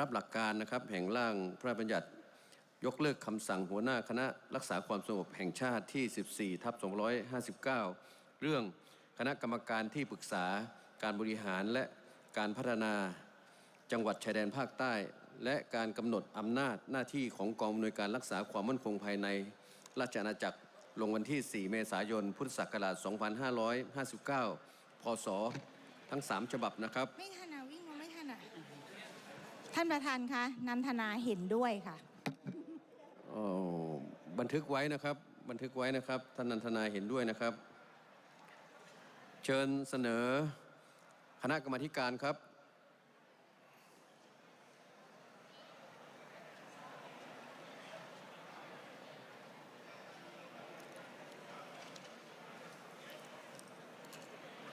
รับหลักการนะครับแห่งร่างพระบัญญัติยกเลิกคำสั่งหัวหน้าคณะรักษาความสงบแห่งชาติที่ 14ทับ259 เรื่องคณะกรรมการที่ปรึกษาการบริหารและการพัฒนาจังหวัดชายแดนภาคใต้ และการกำหนดอำนาจหน้าที่ของกองอำนวยการรักษาความมั่นคงภายใน ราชอาณาจักรลงวันที่ 4 เมษายน พุทธศักราช 2559 พศ ทั้ง 3 ฉบับนะครับ ไม่ทันอะวิ่งมาไม่ทันอะ ท่านประธานคะนันทนาเห็นด้วยค่ะอ๋อบันทึกไว้นะครับ บันทึกไว้นะครับ ท่านนันทนาเห็นด้วยนะครับ เชิญเสนอคณะกรรมธิการครับ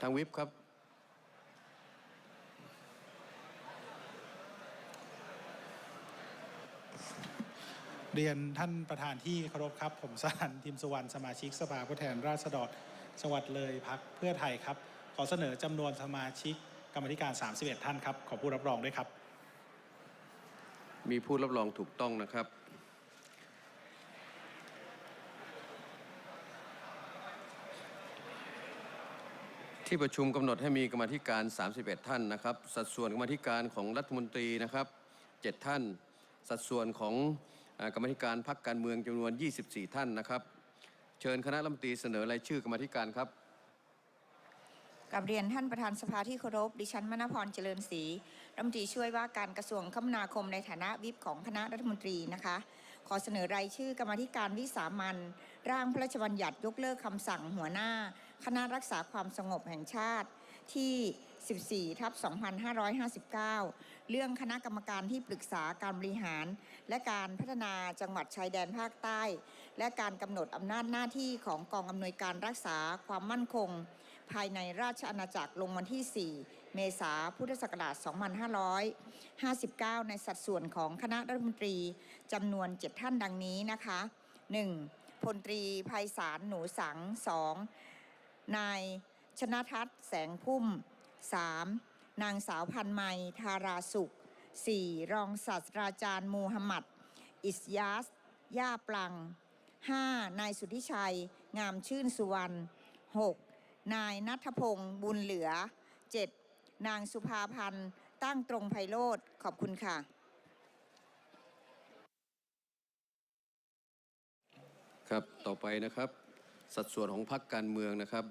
ทางวิปครับ เรียนท่านประธานที่เคารพครับ ผมสรันทิมสุวรรณสมาชิกสภาผู้แทนราษฎรจังหวัดเลยพักเพื่อไทยครับ ขอเสนอจำนวนสมาชิกกรรมธิการ 31 ท่านครับ ขอผู้รับรองด้วยครับ มีผู้รับรองถูกต้องนะครับ ที่ประชุมกำหนดให้มีกรรมธิการ 31 ท่านนะครับ สัดส่วนกรรมธิการของรัฐมนตรีนะครับ 7 ท่าน สัดส่วนของ กรรมธิการพักการเมืองจำนวน 24 ท่านนะครับ เชิญคณะรัฐมนตรีเสนอรายชื่อกรรมธิการครับกับเรียนท่านประธานสภาที่เคารพดิฉันมณพรเจริญศรีรัฐมนตรีช่วยว่าการกระทรวงคมนาคมในฐานะวิปของคณะรัฐมนตรีนะคะ ขอเสนอรายชื่อกรรมธิการวิสามันร่างพระราชบัญญัติยกเลิกคำสั่งหัวหน้า คณะรักษาความสงบแห่งชาติที่ 14ทับ2559 เรื่องคณะกรรมการที่ปรึกษาการบริหาร และการพัฒนาจังหวัดชายแดนภาคใต้ และการกำหนดอำนาจหน้าที่ของกองอำนวยการรักษาความมั่นคง ภายในราชอาณาจักรลงวันที่ 4 เมษาพุทธศักราช 2559 ในสัดส่วนของคณะรัฐมนตรีจำนวน 7 ท่านดังนี้นะคะ 1. พลตรีไพศาลหนูสัง 2. นายชนะทัศน์แสงพุ่ม 3. นางสาวพันไมยทาราสุข 4. รองศาสตราจารย์มูฮัมหมัด อิสยาส ย่าปลัง 5. นายสุทธิชัย งามชื่นสุวรรณ 6. นายนัทพงศ์บุญเหลือ 7. นางสุภาพันธ์ ตั้งตรงไพโรธขอบคุณค่ะ ครับ ต่อไปนะครับ สัดส่วนของพรรคการเมืองนะครับ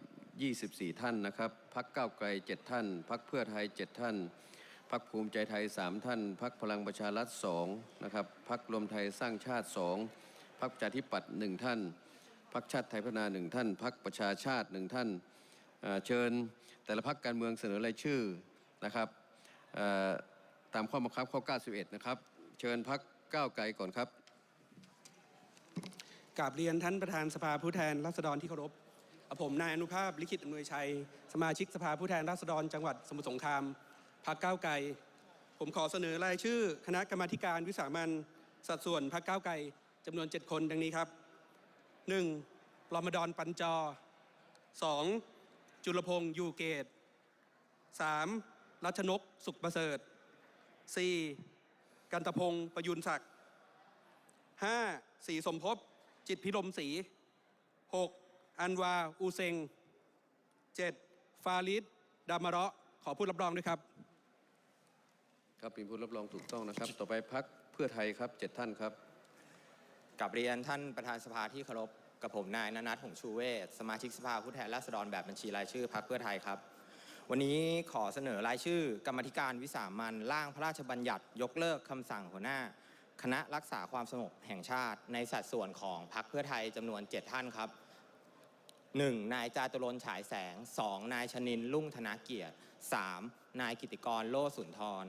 24 ท่านนะครับพรรคก้าไกล 7 ท่านพรรคเพื่อไทย 7 ท่านพรรคภูมิใจไทย 3 ท่านพรรคพลังประชารัฐ2นะครับพรรครวมไทยสร้างชาติ 2พรรคประชาธิปัตย์1ท่านพรรคชาติไทยพัฒนา1ท่านพรรคประชาชาติ1ท่านเชิญแต่ละพรรคการเมืองเสนอรายชื่อนะครับตามข้อบังคับข้อ 91 นะครับ เชิญพรรคก้าวไกลก่อนครับกราบเรียนท่านประธานสภาผู้แทนราษฎรที่เคารพ ผมนายอนุภาพลิขิตอำนวยชัย สมาชิกสภาผู้แทนราษฎรจังหวัดสมุทรสงครามพรรคก้าวไกล ผมขอเสนอรายชื่อ คณะกรรมาธิการวิสามันสัดส่วนพรรคก้าวไกลจำนวน 7 คนดังนี้ครับ 1. รอมฎอนปัญจอ 2. จุลพงษ์ยูเกต 3. รัชนกสุขประเสริฐ 4. กันตพงศ์ประยุนศักดิ์ 5. สีสมภพจิตพิรมศรี 6. อันวา อูเซง 7. ฟาริดดามาเราะขอพูดรับรองด้วยครับ ครับมีผู้รับรองถูกต้องนะครับ ต่อไปพักเพื่อไทยครับเจ็ดท่านครับ กับเรียนท่านประธานสภาที่เคารพกับผมนายนนัทหงชูเวศสมาชิกสภาผู้แทนราษฎรแบบบัญชีรายชื่อพรรคเพื่อไทยครับ วันนี้ขอเสนอรายชื่อ กรรมาธิการวิสามันร่างพระราชบัญญัติ ยกเลิกคำสั่งหัวหน้า คณะรักษาความสงบแห่งชาติ ในสัดส่วนของพรรคเพื่อไทยจำนวน 7 ท่านครับ 1. นายจาตุรนต์ฉายแสง 2. นายชนินทร์ลุ่งธนาเกียรติ 3. นายกิติกรโลสุนทร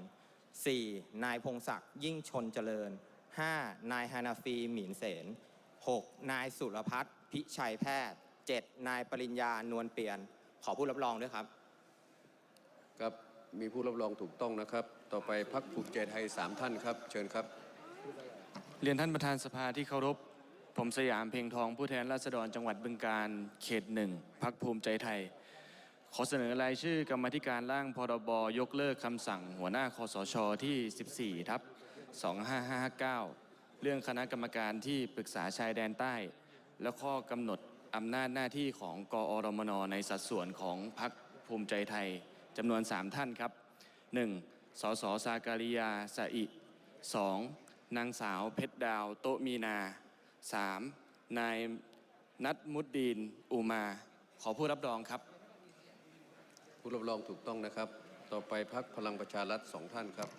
4. นายพงศักดิ์ยิ่งชนเจริญ 5. นายฮานาฟีหมินเสน 6. นายสุรพัฒน์พิชัยแพทย์ 7. นายปริญญานวลเปลี่ยน ขอผู้รับรองด้วยครับ ครับมีผู้รับรองถูกต้องนะครับ ต่อไปพักภูมิใจไทยสามท่านครับ เชิญครับ เรียนท่านประธานสภาที่เคารพ ผมสยามเพ่งทองผู้แทนราษฎรจังหวัดบึงการเขตหนึ่งพักภูมิใจไทย ขอเสนอรายชื่อกรรมธิการร่างพรบยกเลิกคำสั่ง หัวหน้าคอสชที่ 14ทับ2559 เรื่องคณะกรรมการที่ปรึกษาชายแดนใต้ และข้อกำหนดอำนาจหน้าที่ของกอรมนในสัดส่วนของพรรคภูมิใจไทยจำนวน 3 ท่านครับ 1. สสสาการิยาสะอิ 2. นางสาวเพชรดาว โตมีนา 3. นายนัทมุดดีนอูมา ขอผู้รับรองครับ ผู้รับรองถูกต้องนะครับ ต่อไปพักพลังประชารัฐสองท่านครับ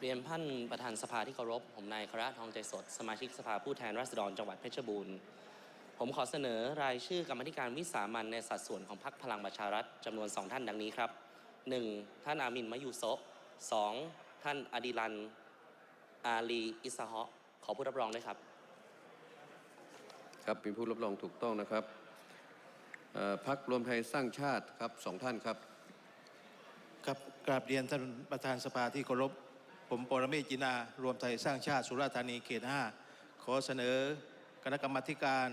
เรียนท่านประธานสภาที่เคารพ ผมนายคระทองใจสด สมาชิกสภาผู้แทนราษฎรจังหวัดเพชรบูรณ์ ผมขอเสนอรายชื่อกรรมธิการวิสามันในสัดส่วนของพรรคพลังประชารัฐจำนวน2ท่านดังนี้ครับ 1. ท่านอามินมะยูโซะ 2. ท่านอดิลัน อาลี อิสฮะขอผู้รับรองด้วยครับ ครับมีผู้รับรองถูกต้องนะครับพักรวมไทยสร้างชาติครับสองท่านครับครับกราบเรียนท่านประธานสภาที่เคารพผมปรเมศจินารวมไทยสร้างชาติสุราษฎร์ธานีเขต 5 ขอเสนอคณะกรรมการ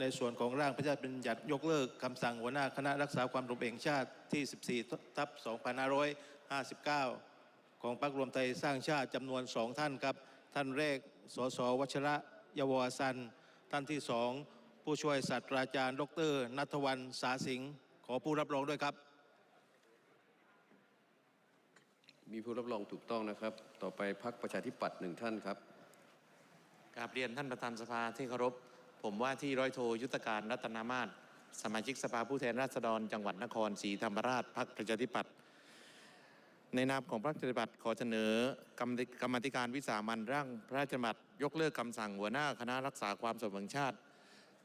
ในส่วนของร่างพระราชบัญญัติยกเลิกคำสั่งหัวหน้าคณะรักษาความสงบแห่งชาติที่ 14 ทับ 2559 ของพรรครวมไทยสร้างชาติจำนวนสองท่านครับ ท่านแรกสสวัชระ ยวาสันท่านที่สองผู้ช่วยศาสตราจารย์ ดรนัทวันสาสิงห์ขอผู้รับรองด้วยครับ มีผู้รับรองถูกต้องนะครับ ต่อไปพักประชาธิปัตย์หนึ่งท่านครับกราบเรียนท่านประธานสภาที่เคารพ ผมว่าที่ร้อยโทยุทธการรัตนามาศสมาชิกสภาผู้แทนราษฎร จังหวัดนครศรีธรรมราชพรรคประชาธิปัตย์ ในนามของพรรคประชาธิปัตย์ขอเสนอกรรมธิกรรมาธิการวิสามันร่างพระราชบัญญัติยกเลิกคำสั่งหัวหน้าคณะรักษาความสงบแห่งชาติ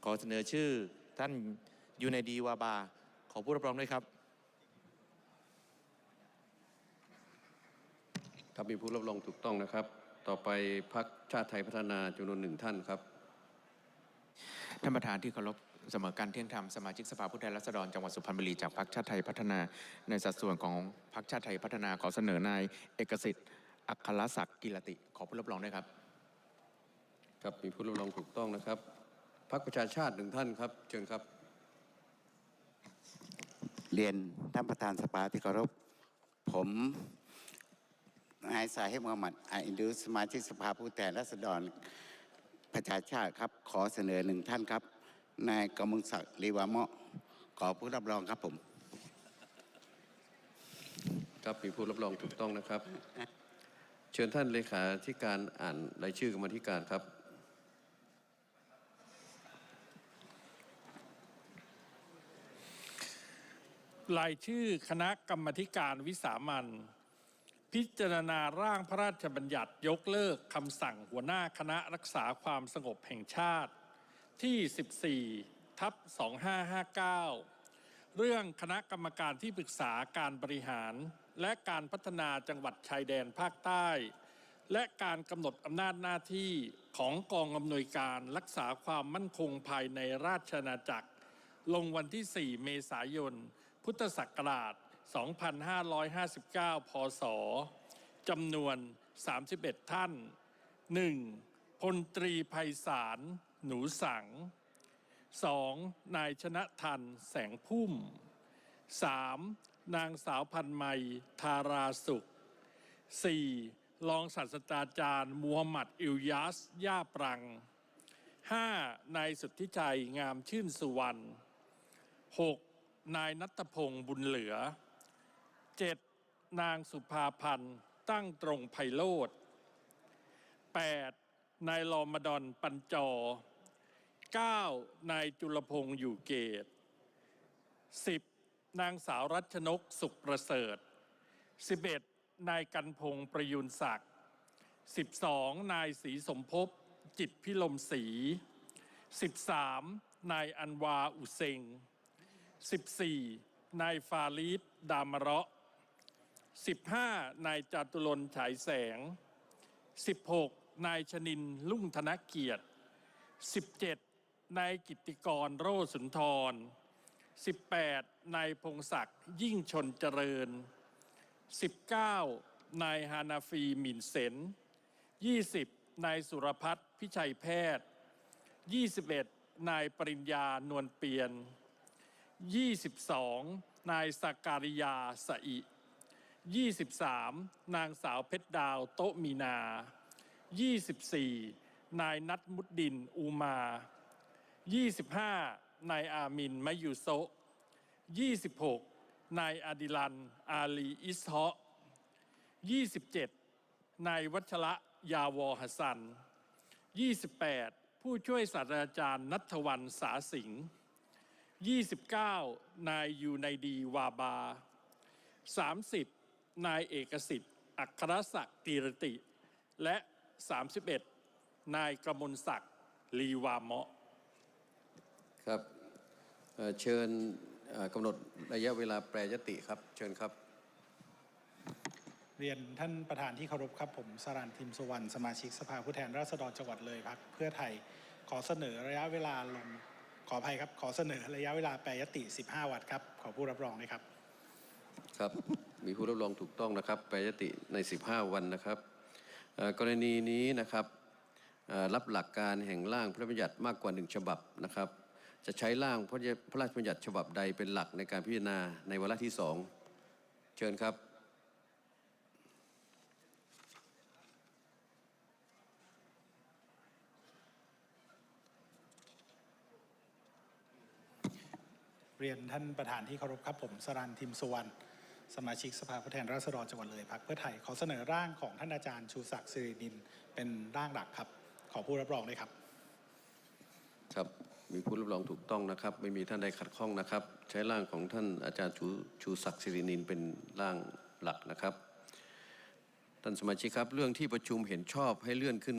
ขอเสนอชื่อท่านยูไนดีวาบา ขอผู้รับรองด้วยครับครับมีผู้รับรองถูกต้องนะครับ ต่อไปพักชาติไทยพัฒนาจำนวนหนึ่งท่านครับ ท่านประธานที่เคารพ เสมอการเที่ยงธรรมสมาชิกสภาผู้แทนราษฎรจังหวัดสุพรรณบุรีจากพรรคชาติไทยพัฒนาในสัดส่วนของพรรคชาติไทยพัฒนาขอเสนอนายเอกสิทธิ์อัครศักดิ์กิรติ ขอผู้รับรองด้วยครับ ครับมีผู้รับรองถูกต้องนะครับพักประชาชาติหนึ่งท่านครับเชิญครับ เรียนท่านประธานสภาที่เคารพผมนายสาฮิบมุฮัมมัดอาอินดูสมาชิกสภาผู้แทนราษฎรประชาชาติครับ ขอเสนอหนึ่งท่านครับ นายกมลศักดิ์ลีวาเมาะขอผู้รับรองครับผม ครับมีผู้รับรองถูกต้องนะครับ เชิญท่านเลขาธิการอ่านรายชื่อกรรมาธิการครับ รายชื่อคณะกรรมธิการวิสามันพิจารณาร่างพระราชบัญญัติยกเลิกคำสั่งหัวหน้าคณะรักษาความสงบแห่งชาติ ที่ 14ทับ2559 เรื่องคณะกรรมการที่ปรึกษาการบริหาร และการพัฒนาจังหวัดชายแดนภาคใต้ และการกำหนดอำนาจหน้าที่ของกองอำนวยการรักษาความมั่นคงภายในราชอาณาจักร ลงวันที่ 4 เมษายน พุทธศักราช 2559 พศจำนวน 31 ท่าน 1. พลตรีไพศาล หนูสัง 2. นายชนะทันแสงพุ่ม 3. นางสาวพันไมยทาราสุข 4. รองศาสตราจารย์มูฮัมหมัดอิลยาส ย่าปรัง 5. นายสุทธิชัยงามชื่นสุวรรณ 6. นายนัทพงศ์บุญเหลือ 7. นางสุภาพันธ์ตั้งตรงไพโรธ 8. นายลอมดอนปัญจอ 9. นายจุลพงศ์อยู่เกต 10. นางสาวรัชนกสุขประเสริฐ 11. นายกันพงศ์ประยุนศักดิ์ 12. นายศรีสมภพจิตพิลมศรี 13. นายอันวาอุเซง 14. นายฟาลีดดามะเราะ 15. นายจตุรนฉายแสง 16. นายชนินลุ่งธนเกียรติ 17. นายกิติกรโรสุนทร 18. นายพงศักดิ์ยิ่งชนเจริญ 19. นายฮานาฟีหมินเซน 20. นายสุรพัฒน์พิชัยแพทย์ 21. นายปริญญานวลเปียน 22 นายสักการิยาสอิ 23 นางสาวเพชรดาวโตมีนา 24 นายนัทมุดดินอูมา 25 นายอามินมะยูโซ26 นายอดิลัน อาลีอิสฮะ27 นายวัชระยาวอหัสัน 28 ผู้ช่วยศาสตราจารย์นัทวันสาสิงห์29 นายยูไนดีวาบา 30 นายเอกสิทธิ์ อัครศักดิ์กีรติ และ 31 นายกระมลศักดิ์ลีวาเมาะ ครับเอ่อเชิญเอ่อกำหนดระยะเวลาแปรยติครับ เชิญครับ เรียนท่านประธานที่เคารพครับ ผมสรันทิมสุวรรณสมาชิกสภาผู้แทนราษฎรจังหวัดเลยพักเพื่อไทยขอเสนอระยะเวลาลงขออภัยครับ ขอเสนอระยะเวลาแปรยติ 15 วันครับ ขอผู้รับรองด้วยครับ ครับ มีผู้รับรองถูกต้องนะครับ แปรยติใน 15 วันนะครับเอ่อกรณีนี้นะครับเอ่อรับหลักการแห่งร่างพระราชบัญญัติมากกว่าหนึ่งฉบับนะครับ จะใช้ร่างพระพระราชบัญญัติฉบับใดเป็นหลักในการพิจารณาในวาระที่สองเชิญครับ เรียนท่านประธานที่เคารพครับผมสรันทิมสุวรรณสมาชิกสภาผู้แทนราษฎรจังหวัดเลยพักเพื่อไทยขอเสนอร่างของท่านอาจารย์ชูศักดิ์สิรินินเป็นร่างหลักครับ ขอผู้รับรองด้วยครับ ครับ มีผู้รับรองถูกต้องนะครับ ไม่มีท่านใดขัดข้องนะครับ ใช้ร่างของท่านอาจารย์ชูชูศักดิ์สิรินินเป็นร่างหลักนะครับ ท่านสมาชิกครับ เรื่องที่ประชุมเห็นชอบให้เลื่อนขึ้น